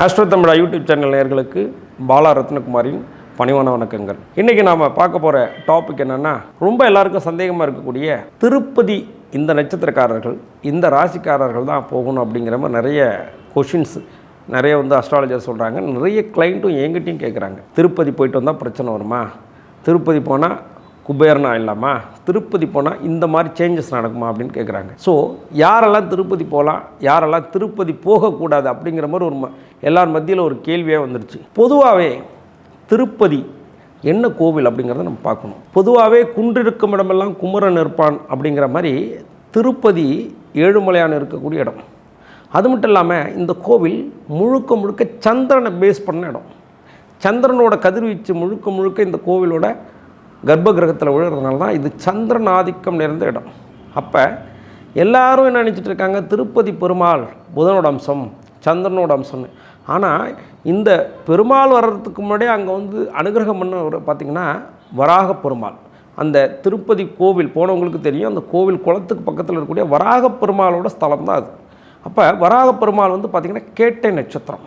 Astro தமிழா YouTube channel நேர்களுக்கு பாலா ரத்னகுமாரின் பணிவான வணக்கங்கள். இன்றைக்கி நாம் பார்க்க போகிற டாபிக் என்னென்னா ரொம்ப எல்லாருக்கும் சந்தேகமாக இருக்கக்கூடிய திருப்பதி இந்த நட்சத்திரக்காரர்கள் இந்த ராசிக்காரர்கள் தான் போகணும் அப்படிங்கிற மாதிரி நிறைய கொஷின்ஸ் நிறைய வந்து அஸ்ட்ராலஜர் சொல்கிறாங்க நிறைய கிளைண்ட்டும் எங்கிட்டையும் கேட்குறாங்க திருப்பதி போயிட்டு வந்தால் பிரச்சனை வருமா? திருப்பதி போனால் குபேரனா இல்லாமா? திருப்பதி போனால் இந்த மாதிரி சேஞ்சஸ் நடக்குமா அப்படின்னு கேட்குறாங்க ஸோ யாரெல்லாம் திருப்பதி போகலாம் யாரெல்லாம் திருப்பதி போகக்கூடாது அப்படிங்கிற மாதிரி ஒரு ம எல்லார் மத்தியில் ஒரு கேள்வியாக வந்துருச்சு. பொதுவாகவே திருப்பதி என்ன கோவில் அப்படிங்கிறத நம்ம பார்க்கணும். பொதுவாகவே குன்றிருக்கும் இடமெல்லாம் குமரன் இருப்பான் அப்படிங்கிற மாதிரி திருப்பதி ஏழுமலையான இருக்கக்கூடிய இடம். அது மட்டும் இல்லாமல் இந்த கோவில் முழுக்க முழுக்க சந்திரனை பேஸ் பண்ண இடம். சந்திரனோட கதிர்வீச்சு முழுக்க முழுக்க இந்த கோவிலோட கர்ப்ப கிரகத்தில் விழுகிறதுனால தான் இது சந்திரன் ஆதிக்கம் நிறைந்த இடம். அப்போ எல்லாரும் என்ன நினச்சிட்டு இருக்காங்க? திருப்பதி பெருமாள் புதனோட அம்சம் சந்திரனோட அம்சம்னு. ஆனால் இந்த பெருமாள் வர்றதுக்கு முன்னாடியே அங்கே வந்து அனுகிரகம் பண்ண பார்த்திங்கன்னா வராக பெருமாள். அந்த திருப்பதி கோவில் போனவங்களுக்கு தெரியும் அந்த கோவில் குளத்துக்கு பக்கத்தில் இருக்கக்கூடிய வராக பெருமாளோட ஸ்தலம் தான் அது. அப்போ வராக பெருமாள் வந்து பார்த்திங்கன்னா கேட்டை நட்சத்திரம்.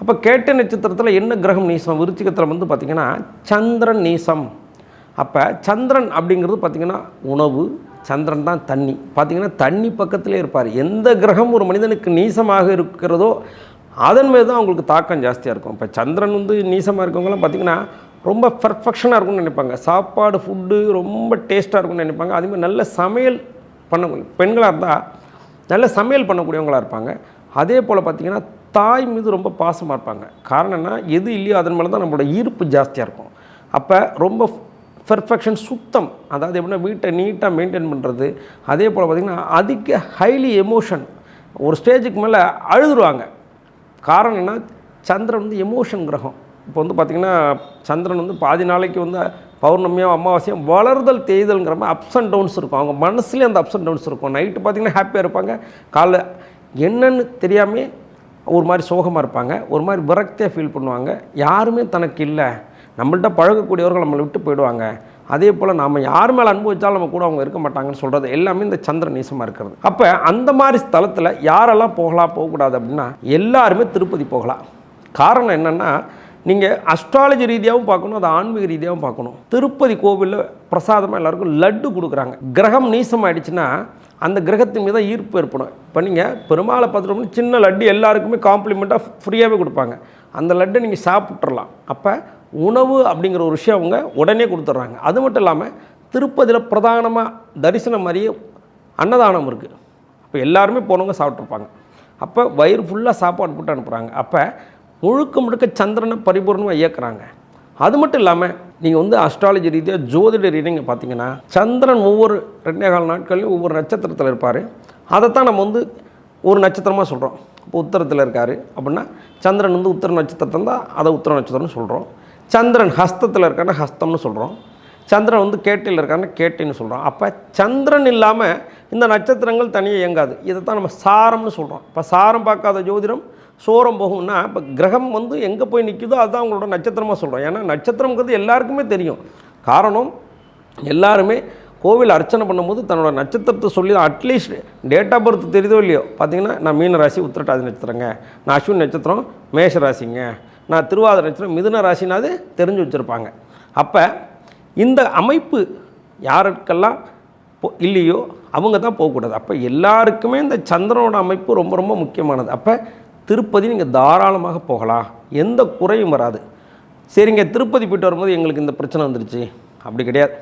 அப்போ கேட்டை நட்சத்திரத்தில் என்ன கிரகம் நீசம்? விருச்சிகத்தில் வந்து பார்த்திங்கன்னா சந்திரன் நீசம். அப்போ சந்திரன் அப்படிங்கிறது பார்த்திங்கன்னா உணவு சந்திரன் தான் தண்ணி. பார்த்திங்கன்னா தண்ணி பக்கத்திலே இருப்பார். எந்த கிரகம் ஒரு மனிதனுக்கு நீசமாக இருக்கிறதோ அதன் மீது தான் அவங்களுக்கு தாக்கம் ஜாஸ்தியாக இருக்கும். இப்போ சந்திரன் வந்து நீசமாக இருக்கவங்களாம் பார்த்திங்கன்னா ரொம்ப பர்ஃபெக்ஷனாக இருக்கும்னு நினைப்பாங்க. சாப்பாடு ஃபுட்டு ரொம்ப டேஸ்ட்டாக இருக்கும்னு நினைப்பாங்க. அதேமாதிரி நல்ல சமையல் பண்ண பெண்களாக இருந்தால் நல்ல சமையல் பண்ணக்கூடியவங்களாக இருப்பாங்க. அதே போல் பார்த்திங்கன்னா தாய் மீது ரொம்ப பாசமாக இருப்பாங்க. காரணம் எது இல்லையோ அதன் மேலே தான் நம்மளோட ஈர்ப்பு ஜாஸ்தியாக இருக்கும். அப்போ ரொம்ப பெர்ஃபெக்ஷன் சுத்தம். அதாவது எப்படின்னா வீட்டை நீட்டாக மெயின்டைன் பண்ணுறது அதே போல் பார்த்திங்கன்னா அதிக ஹைலி எமோஷன் ஒரு ஸ்டேஜுக்கு மேலே அழுதுருவாங்க. காரணம் என்ன சந்திரன் வந்து எமோஷன் கிரகம். இப்போ வந்து பார்த்திங்கன்னா சந்திரன் வந்து பாதி நாளைக்கு வந்து பௌர்ணமியோ அமாவாசையும் வளர்தல் தேய்தல்ங்கிற மாதிரி அப்ஸ் அண்ட் டவுன்ஸ் இருக்கும். அவங்க மனசுலேயே அந்த அப்ஸ் அண்ட் டவுன்ஸ் இருக்கும். நைட்டு பார்த்திங்கன்னா ஹாப்பியாக இருப்பாங்க. காலைல என்னன்னு தெரியாமல் ஒரு மாதிரி சோகமாக இருப்பாங்க. ஒரு மாதிரி விரக்தியாக ஃபீல் பண்ணுவாங்க. யாருமே தனக்கு இல்லை. நம்மள்ட்ட பழகக்கூடியவர்கள் நம்மளை விட்டு போயிடுவாங்க. அதே போல் நாம் யார் மேலே அனுபவித்தாலும் நம்ம கூட அவங்க இருக்க மாட்டாங்கன்னு சொல்கிறது எல்லாமே இந்த சந்திர நீசமாக இருக்கிறது. அப்போ அந்த மாதிரி ஸ்தலத்தில் யாரெல்லாம் போகலாம் போகக்கூடாது அப்படின்னா எல்லாருமே திருப்பதி போகலாம். காரணம் என்னென்னா நீங்கள் அஸ்ட்ராலஜி ரீதியாகவும் பார்க்கணும் அது ஆன்மீக ரீதியாகவும் பார்க்கணும். திருப்பதி கோவிலில் பிரசாதமாக எல்லாருக்கும் லட்டு கொடுக்குறாங்க. கிரகம் நீசம் ஆயிடுச்சுன்னா அந்த கிரகத்தின் மீது ஈர்ப்பு ஏற்படும். இப்போ நீங்கள் பெருமாளை பார்த்துட்டோம்னா சின்ன லட்டு எல்லாருக்குமே காம்ப்ளிமெண்ட்டாக ஃப்ரீயாகவே கொடுப்பாங்க. அந்த லட்டை நீங்கள் சாப்பிட்றலாம் அப்போ உணவு அப்படிங்கிற ஒரு விஷயம் அவங்க உடனே கொடுத்துட்றாங்க. அது மட்டும் இல்லாமல் திருப்பதியில் பிரதானமாக தரிசனம் மாதிரியே அன்னதானம் இருக்குது அப்போ எல்லாருமே போனவங்க சாப்பிட்ருப்பாங்க அப்போ வயிறு ஃபுல்லாக சாப்பாடு போட்டு அனுப்புகிறாங்க அப்போ முழுக்க முழுக்க சந்திரனை பரிபூர்ணமாக இயக்குறாங்க. அது மட்டும் இல்லாமல் நீங்கள் வந்து அஸ்ட்ராலஜி ரீதியாக ஜோதிட ரீதியாக பார்த்தீங்கன்னா சந்திரன் ஒவ்வொரு ரெண்டே கால நாட்கள்லையும் ஒவ்வொரு நட்சத்திரத்தில் இருப்பார். அதைத்தான் நம்ம வந்து ஒரு நட்சத்திரமாக சொல்கிறோம் இப்போ உத்தரத்தில் இருக்கார். அப்படின்னா சந்திரன் வந்து உத்தர நட்சத்திரத்தில் தான் அதை உத்தர நட்சத்திரம்னு சொல்கிறோம் சந்திரன் ஹஸ்தத்தில் இருக்கான ஹஸ்தம்னு சொல்கிறோம் சந்திரன் வந்து கேட்டையில் இருக்கான கேட்டைன்னு சொல்கிறோம் அப்போ சந்திரன் இல்லாமல் இந்த நட்சத்திரங்கள் தனியாக இயங்காது. இதை தான் நம்ம சாரம்னு சொல்கிறோம் இப்போ சாரம் பார்க்காத ஜோதிடம் சோரம் போகும்னா இப்போ கிரகம் வந்து எங்கே போய் நிற்குதோ அதுதான் அவங்களோட நட்சத்திரமாக சொல்கிறோம் ஏன்னா நட்சத்திரங்கிறது எல்லாருக்குமே தெரியும். காரணம் எல்லாருமே கோவில் அர்ச்சனை பண்ணும்போது தன்னோட நட்சத்திரத்தை சொல்லி அட்லீஸ்ட் டேட் ஆஃப் பர்த் தெரியுதோ இல்லையோ. பார்த்தீங்கன்னா நான் மீன ராசி உத்திரட்டாதி நட்சத்திரங்க. நான் அஸ்வின் நட்சத்திரம் மேஷ ராசிங்க நான் திருவாதிரை நட்சத்திரம் மிதுன ராசினாது தெரிஞ்சு வச்சுருப்பாங்க. அப்போ இந்த அமைப்பு யாருக்கெல்லாம் போ இல்லையோ அவங்க தான் போகக்கூடாது. அப்போ எல்லாருக்குமே இந்த சந்திரனோட அமைப்பு ரொம்ப ரொம்ப முக்கியமானது. அப்போ திருப்பதி நீங்கள் தாராளமாக போகலாம். எந்த குறையும் வராது. சரிங்க திருப்பதி போயிட்டு வரும்போது எங்களுக்கு இந்த பிரச்சனை வந்துருச்சு. அப்படி கிடையாது.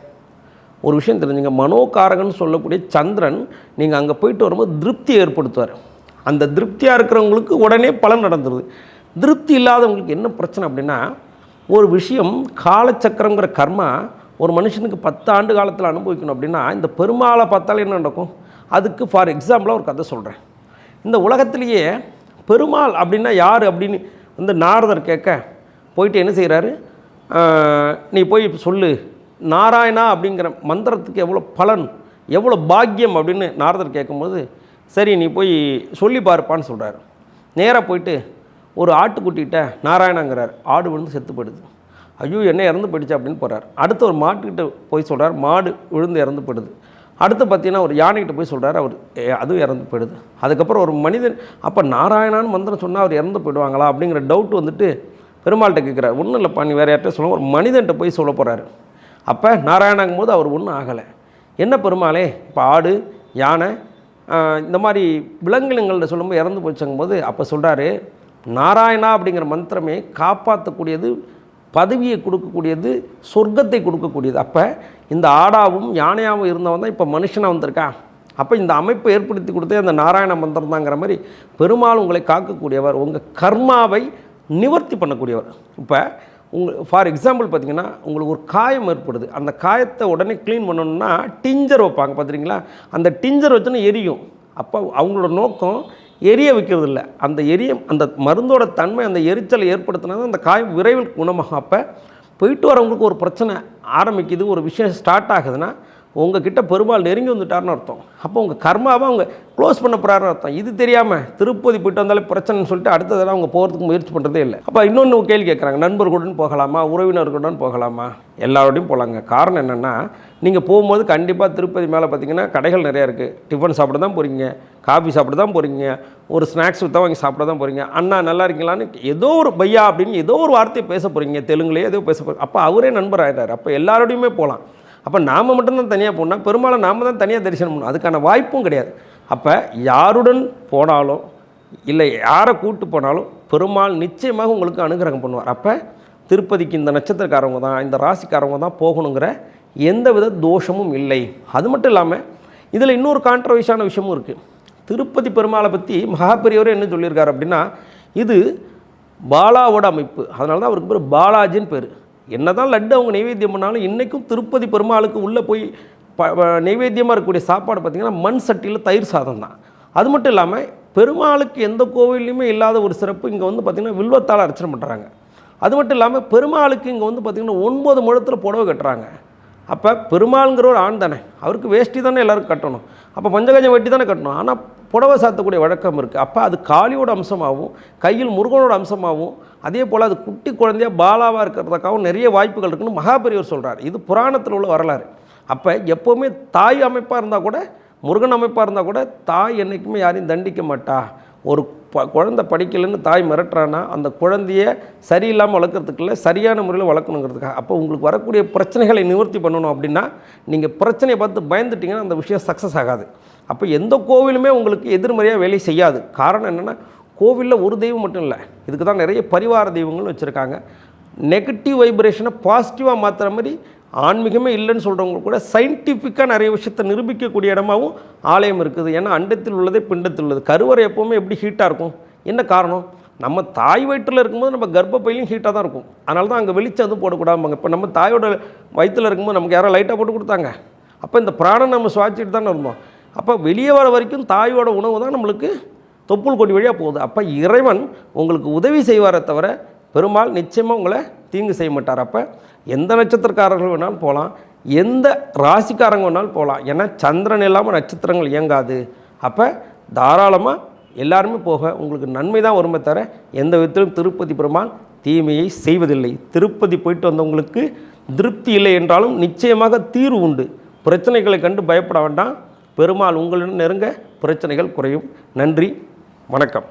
ஒரு விஷயம் தெரிஞ்சுங்க. மனோகாரகன் சொல்லக்கூடிய சந்திரன் நீங்கள் அங்கே போயிட்டு வரும்போது திருப்தி ஏற்படுத்துவார். அந்த திருப்தியாக இருக்கிறவங்களுக்கு உடனே பலன் நடந்துருது. திருப்தி இல்லாதவங்களுக்கு என்ன பிரச்சனை அப்படின்னா ஒரு விஷயம் காலச்சக்கரங்கிற கர்மா ஒரு மனுஷனுக்கு பத்து ஆண்டு காலத்தில் அனுபவிக்கணும் அப்படின்னா இந்த பெருமாளை பார்த்தாலே என்ன நடக்கும்? அதுக்கு ஃபார் எக்ஸாம்பிளாக ஒரு கதை சொல்கிறேன் இந்த உலகத்திலேயே பெருமாள் அப்படின்னா யார் அப்படின்னு வந்து நாரதர் கேட்க போயிட்டு என்ன செய்கிறாரு நீ போய் சொல்லு நாராயணா அப்படிங்கிற மந்திரத்துக்கு எவ்வளோ பலன் எவ்வளோ பாக்கியம் அப்படின்னு நாரதர் கேட்கும்போது சரி நீ போய் சொல்லி பார்ப்பான்னு சொல்கிறாரு நேராக போயிட்டு ஒரு ஆட்டுக்குட்டிகிட்ட நாராயணங்கிறார். ஆடு விழுந்து செத்து ஐயோ என்ன இறந்து போயிடுச்சு அப்படின்னு போகிறார் அடுத்து ஒரு மாட்டுக்கிட்ட போய் சொல்கிறார் மாடு விழுந்து இறந்து போயிடுது. அடுத்து பார்த்தீங்கன்னா ஒரு யானைகிட்ட போய் சொல்கிறார் அவர் அதுவும் இறந்து போயிடுது. அதுக்கப்புறம் ஒரு மனிதன் அப்போ நாராயணான்னு மந்திரம் சொன்னால் அவர் இறந்து போயிடுவாங்களா அப்படிங்கிற டவுட் வந்துட்டு பெருமாள்கிட்ட கேட்குறாரு. ஒன்றும் இல்லைப்பா நீ வேறு யார்கிட்ட சொல்லுவோம் ஒரு மனிதன்ட்ட போய் சொல்ல போகிறாரு அப்போ நாராயணாங்கும் போது அவர் ஒன்றும் ஆகலை. என்ன பெருமாளே இப்போ ஆடு யானை இந்த மாதிரி விலங்கினங்கள்ட்ட சொல்லும்போது இறந்து போச்சுங்கும்போது அப்போ சொல்கிறாரு நாராயணா அப்படிங்கிற மந்திரமே காப்பாற்றக்கூடியது பதவியை கொடுக்கக்கூடியது சொர்க்கத்தை கொடுக்கக்கூடியது. அப்போ இந்த ஆடாவும் யானையாகவும் இருந்தவன் தான் இப்போ மனுஷனாக வந்திருக்கான் அப்போ இந்த அமைப்பை ஏற்படுத்தி கொடுத்தே அந்த நாராயண மந்திரம் தாங்கிற மாதிரி பெருமாள் உங்களை காக்கக்கூடியவர் உங்கள் கர்மாவை நிவர்த்தி பண்ணக்கூடியவர். இப்போ உங்கள் ஃபார் எக்ஸாம்பிள் பார்த்தீங்கன்னா உங்களுக்கு ஒரு காயம் ஏற்படுது. அந்த காயத்தை உடனே க்ளீன் பண்ணணும்னா டிஞ்சர் வைப்பாங்க பார்த்துறீங்களா அந்த டிஞ்சர் வச்சுன்னா எரியும். அப்போ அவங்களோட நோக்கம் எரிய வைக்கிறது இல்லை அந்த எரிய அந்த மருந்தோட தன்மை அந்த எரிச்சலை ஏற்படுத்தினா தான் அந்த காயம் விரைவில் குணமாக அப்போ போயிட்டு வரவங்களுக்கு ஒரு பிரச்சனை ஆரம்பிக்குது ஒரு விஷயம் ஸ்டார்ட் ஆகுதுன்னா உங்ககிட்ட பெருமாள் நெருங்கி வந்துட்டார்னு அர்த்தம். அப்போ உங்கள் கர்மாவை அவங்க க்ளோஸ் பண்ண போகிறாருன்னு அர்த்தம். இது தெரியாமல் திருப்பதி போயிட்டு வந்தாலே பிரச்சனைன்னு சொல்லிட்டு அடுத்த தடவை அவங்க போகிறதுக்கு முயற்சி பண்ணுறதே இல்லை. அப்போ இன்னொன்று கேள்வி கேட்குறாங்க நண்பர்களுடன் போகலாமா? உறவினர்களுடன் போகலாமா? எல்லாரோடையும் போகலாங்க காரணம் என்னென்னா நீங்கள் போகும்போது கண்டிப்பாக திருப்பதி மேலே பார்த்தீங்கன்னா கடைகள் நிறையா இருக்குது டிஃபன் சாப்பிட தான் போகிறீங்க காஃபி சாப்பிட தான் போகிறீங்க ஒரு ஸ்நாக்ஸ் வித்தா வாங்கி சாப்பிட தான் போகிறீங்க அண்ணா நல்லா இருக்கீங்களான்னு ஏதோ ஒரு பையா அப்படின்னு ஏதோ ஒரு வார்த்தையை பேச போகிறீங்க தெலுங்குலேயே ஏதோ பேச போகிறீங்க அப்போ அவரே நண்பர் ஆகிட்டார் அப்போ எல்லாரோடையுமே போகலாம் அப்போ நாம் மட்டும்தான் தனியாக போனால் பெரும்பாலும் நாம் தான் தனியாக தரிசனம் பண்ணணும். அதுக்கான வாய்ப்பும் கிடையாது. அப்போ யாருடன் போனாலும் இல்லை யாரை கூட்டு போனாலும் பெருமாள் நிச்சயமாக உங்களுக்கு அனுகிரகம் பண்ணுவார். அப்போ திருப்பதிக்கு இந்த நட்சத்திரக்காரவங்க தான் இந்த ராசிக்காரவங்க தான் போகணுங்கிற எந்தவித தோஷமும் இல்லை. அது மட்டும் இல்லாமல் இதில் இன்னொரு கான்ட்ரவர்ஷியான விஷயமும் இருக்குது திருப்பதி பெருமாளை பற்றி மகாபெரியவர் என்ன சொல்லியிருக்காரு அப்படின்னா இது பாலாவோட அமைப்பு. அதனால தான் அவருக்கு பேர் பாலாஜின்னு பேர். என்னதான் லட்டு அவங்க நைவேத்தியம் பண்ணாலும் இன்றைக்கும் திருப்பதி பெருமாளுக்கு உள்ளே போய் ப ப- நைவேத்தியமாக இருக்கக்கூடிய சாப்பாடு பார்த்திங்கன்னா மண் சட்டியில் தயிர் சாதம் தான். அது மட்டும் இல்லாமல் பெருமாளுக்கு எந்த கோவில்லையுமே இல்லாத ஒரு சிறப்பு இங்கே வந்து பார்த்திங்கன்னா வில்வத்தால் அர்ச்சனை பண்ணுறாங்க அது மட்டும் இல்லாமல் பெருமாளுக்கு இங்கே வந்து பார்த்திங்கன்னா ஒன்பது முழத்தில் புடவை கட்டுறாங்க. அப்போ பெருமாளுங்கிற ஒரு ஆண் தானே. அவருக்கு வேஷ்டி தானே எல்லோரும் கட்டணும். அப்போ பஞ்சகஜம் வெட்டி தானே கட்டணும். ஆனால் புடவை சாத்தக்கூடிய வழக்கம் இருக்குது அப்போ அது காளியோட அம்சமாகவும் கையில் முருகனோட அம்சமாகவும் அதே போல் அது குட்டி குழந்தையா பாலாவாக இருக்கிறதுக்காகவும் நிறைய வாய்ப்புகள் இருக்குன்னு மகாபெரியவர் சொல்கிறார் இது புராணத்தில் உள்ள வரலாறு. அப்போ எப்போவுமே தாய் அமைப்பாக இருந்தால் கூட முருகன் அமைப்பாக இருந்தால் கூட தாய் என்றைக்குமே யாரையும் தண்டிக்க மாட்டா. ஒரு ப குழந்தை படிக்கலைன்னு தாய் மிரட்டுறான்னா அந்த குழந்தைய சரியில்லாமல் வளர்க்குறதுக்குள்ள சரியான முறையில் வளர்க்கணுங்கிறதுக்காக. அப்போ உங்களுக்கு வரக்கூடிய பிரச்சனைகளை நிவர்த்தி பண்ணணும் அப்படின்னா நீங்கள் பிரச்சனையை பார்த்து பயந்துட்டிங்கன்னா அந்த விஷயம் சக்ஸஸ் ஆகாது. அப்போ எந்த கோவிலுமே உங்களுக்கு எதிர்மறையாக வேலை செய்யாது. காரணம் என்னென்னா கோவிலில் ஒரு தெய்வம் மட்டும் இல்லை. இதுக்கு தான் நிறைய பரிவார தெய்வங்களும் வச்சுருக்காங்க. நெகட்டிவ் வைப்ரேஷனை பாசிட்டிவாக மாற்றுற மாதிரி ஆன்மீகமே இல்லைன்னு சொல்கிறவங்க கூட சயின்டிஃபிக்காக நிறைய விஷயத்தை நிரூபிக்கக்கூடிய இடமாவும் ஆலயம் இருக்குது. ஏன்னா அண்டத்தில் உள்ளதே பிண்டத்தில் உள்ளது. கருவறை எப்போவுமே எப்படி ஹீட்டாக இருக்கும்? என்ன காரணம்? நம்ம தாய் வயிற்றில் இருக்கும்போது நம்ம கர்ப்பப்பையிலையும் ஹீட்டாக தான் இருக்கும். அதனால தான் அங்கே வெளிச்சம் எதுவும் போடக்கூடாதுங்க இப்போ நம்ம தாயோட வயிற்றில் இருக்கும்போது நமக்கு யாரோ லைட்டாக போட்டு கொடுத்தாங்க. அப்போ இந்த பிராணம் நம்ம சுவாச்சிட்டு தானே இருந்தோம். அப்போ வெளியே வர வரைக்கும் தாயோட உணவு தான் நம்மளுக்கு தொப்புள் கொடி வழியாக போகுது. அப்போ இறைவன் உங்களுக்கு உதவி செய்வாரே தவிர பெருமாள் நிச்சயமாக உங்களை தீங்கு செய்ய மாட்டார். அப்போ எந்த நட்சத்திரக்காரர்கள் வேணாலும் போகலாம். எந்த ராசிக்காரங்க வேணாலும் போகலாம். ஏன்னா சந்திரன் இல்லாமல் நட்சத்திரங்கள் இயங்காது. அப்போ தாராளமாக எல்லாருமே போக உங்களுக்கு நன்மை தான் வருமே தவிர எந்த விதத்திலும் திருப்பதி பெருமாள் தீமையை செய்வதில்லை. திருப்பதி போயிட்டு வந்தவங்களுக்கு திருப்தி இல்லை என்றாலும் நிச்சயமாக தீர்வு உண்டு. பிரச்சனைகளை கண்டு பயப்பட வேண்டாம். பெருமாள் உங்களுடன் நெருங்க பிரச்சனைகள் குறையும். நன்றி. வணக்கம்.